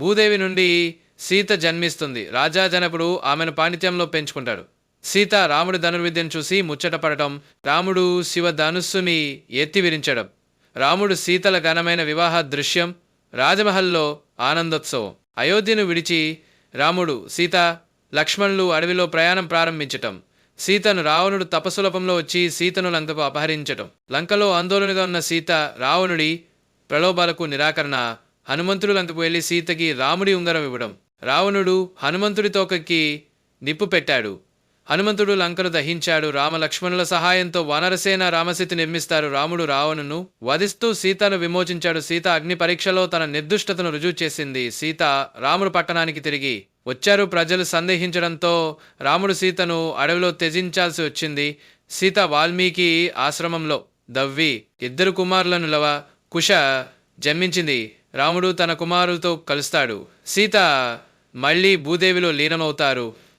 భూదేవి నుండి సీత జన్మిస్తుంది. రాజా జనకుడు ఆమెను పాండిత్యంలో పెంచుకుంటాడు. సీత రాముడి ధనుర్విద్యను చూసి ముచ్చటపడటం రాముడు శివ ధనుస్సుని ఎత్తి విరించడం రాముడు సీతల ఘనమైన వివాహ దృశ్యం రాజమహల్లో ఆనందోత్సవం. అయోధ్యను విడిచి రాముడు సీత లక్ష్మణులు అడవిలో ప్రయాణం ప్రారంభించటం సీతను రావణుడు తపసులభంలో వచ్చి సీతను లంకకు అపహరించటం. లంకలో ఆందోళనగా ఉన్న సీత రావణుడి ప్రలోభాలకు నిరాకరణ హనుమంతుడు వెళ్ళి సీతకి రాముడి ఉంగరం ఇవ్వడం. రావణుడు హనుమంతుడి తోకకి నిప్పు పెట్టాడు. హనుమంతుడు లంకను దహించాడు. రామలక్ష్మణుల సహాయంతో వానరసేన రామసీతి నిర్మిస్తారు. రాముడు రావణును వధిస్తూ సీతను విమోచించాడు. సీత అగ్ని పరీక్షలో తన నిర్దుష్టతను రుజువు చేసింది. సీత రాముడు పట్టణానికి తిరిగి వచ్చారు. ప్రజలు సందేహించడంతో రాముడు సీతను అడవిలో త్యజించాల్సి వచ్చింది. సీత వాల్మీకి ఆశ్రమంలో దవ్వి ఇద్దరు కుమారులను లవ కుష జన్మించింది. రాముడు తన కుమారులతో కలుస్తాడు. సీత మళ్ళీ భూదేవిలో లీనమవుతారు.